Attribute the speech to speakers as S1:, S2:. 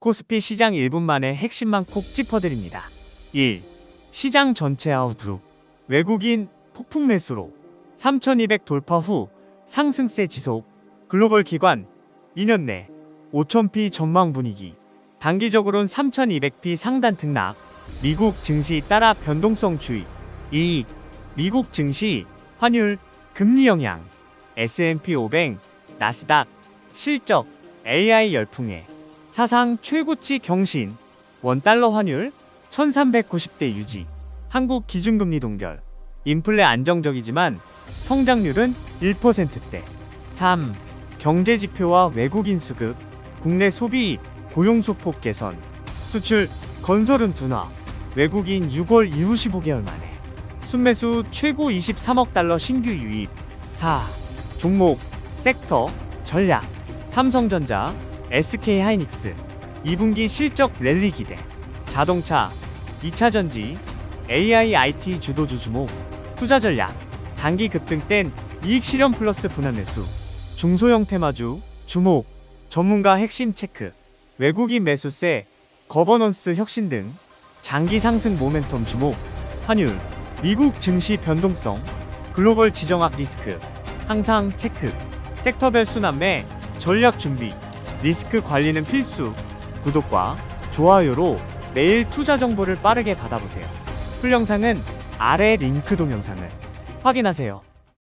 S1: 코스피 시장 1분 만에 핵심만 콕 짚어드립니다. 1. 시장 전체 아웃룩. 외국인 폭풍 매수로 3200 돌파 후 상승세 지속. 글로벌 기관 2년 내 5000p 전망 분위기. 단기적으로는 3200p 상단 등락. 미국 증시 따라 변동성 주의. 2. 미국 증시 환율 금리 영향. S&P 500 나스닥 실적 AI 열풍에 사상 최고치 경신 원달러 환율 1390대 유지 한국 기준금리 동결. 인플레 안정적이지만 성장률은 1%대. 3. 경제지표와 외국인 수급 국내 소비 고용 소폭 개선. 수출 건설은 둔화 외국인 6월 이후 15개월 만에 순매수 최고 23억 달러 신규 유입. 4. 종목 섹터 전략. 삼성전자 SK하이닉스 2분기 실적 랠리 기대 자동차 2차전지 AI IT 주도주 주목 투자 전략 단기 급등 땐 이익 실현 플러스 분할 매수 중소형 테마주 주목 전문가 핵심 체크 외국인 매수세 거버넌스 혁신 등 장기 상승 모멘텀 주목 환율 미국 증시 변동성 글로벌 지정학 리스크 항상 체크 섹터별 순환매 전략 준비 리스크 관리는 필수 구독과 좋아요로 매일 투자 정보를 빠르게 받아보세요. 풀 영상은 아래 링크 동영상을 확인하세요